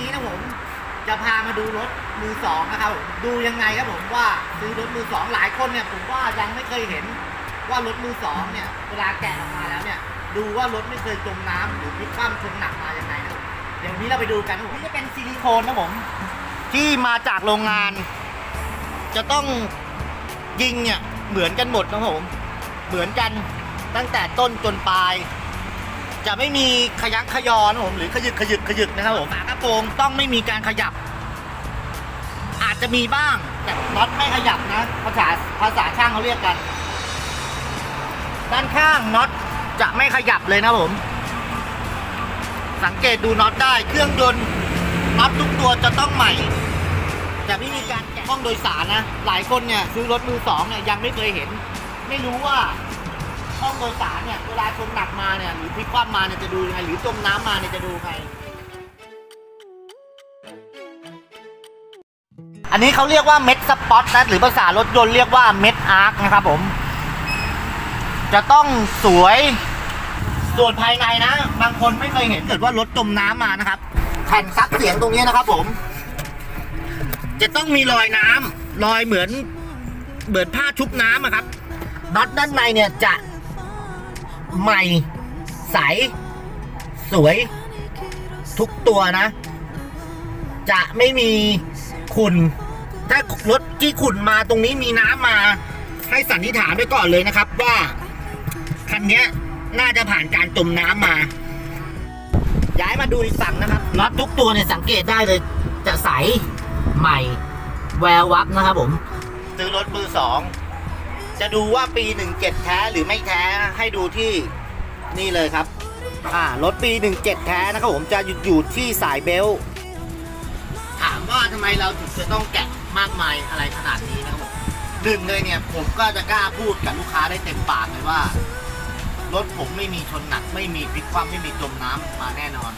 นี้นะผมจะพามาดูรถมือสองนะครับผมดูยังไงครับผมว่าซื้อรถมือสองหลายคนเนี่ยผมว่ายังไม่เคยเห็นว่ารถมือสองเนี่ยเวลาแกะออกมาแล้วเนี่ยดูว่ารถไม่เคยจมน้ำหรือพลิกคว่ำชนหนักมายังไงนะครับเดี๋ยววนนี้เราไปดูกันครับผมนี่จะเป็นซิลิโคนนะผมที่มาจากโรงงาน จะต้องยิงเนี่ยเหมือนกันหมดนะครับผมเหมือนกันตั้งแต่ต้นจนปลาย จะไม่มีขยักขยอนะผมหรือขยึกขยึกขยึกนะครับผมฝากระโปรงต้องไม่มีการขยับ อาจจะมีบ้างแต่น็อตไม่ขยับนะภาษาภาษาช่างเขาเรียกกัน ด้านข้างน็อตจะไม่ขยับเลยนะผม สังเกตดูน็อตได้เครื่องยนต์น็อตทุกตัวจะต้องใหม่จะไม่มีการแกะห้องโดยสารนะ หลายคนเนี่ยซื้อรถมือสองเนี่ยยังไม่เคยเห็น ไม่รู้ว่า ห้องโดยสารเนี่ยเวลาชนหนักมาเนี่ยหรือพลิกคว่ำมาเนี่ยจะดูยังไงหรือจมน้ำมาเนี่ยจะดูไง อันนี้เขาเรียกว่าเม็ดสปอตนะหรือภาษารถยนต์เรียกว่าเม็ดอาร์คนะครับผม จะต้องสวยส่วนภายในนะ บางคนไม่เคยเห็นเกิดว่ารถจมน้ำมานะครับแผ่นซับเสียงตรงนี้นะครับผม จะต้องมีรอยน้ำรอยเหมือนเหมือนผ้าชุบน้ำอะครับน็อตด้านในเนี่ยจะ ใหม่ ใส สวย ทุกตัวนะ จะไม่มีขุนถ้ารถที่ขุนมาตรงนี้มีน้ำมา ให้สันนิษฐานไว้ก่อนเลยนะครับ ว่าคันนี้น่าจะผ่านการจมน้ำมา ย้ายมาดูอีกฝั่งนะครับน็อตทุกตัวเนี่ยสังเกตได้เลย จะใสใหม่ แวววับนะครับผม ซื้อรถมือสอง จะดูว่าปี 17 แท้หรือไม่แท้ให้ดูที่นี่เลยครับ อ่ารถปี 17 แท้นะครับผมจะอยู่อยู่ที่สายเบลถามว่าทำไมเราถึงจะต้องแกะมากมายอะไรขนาดนี้นะครับผมหนึ่งเลยเนี่ยผมก็จะกล้าพูดกับลูกค้าได้เต็มปากเลยว่า รถผมไม่มีชนหนัก ไม่มีพลิกคว่ำไม่มีจมน้ำมาแน่นอน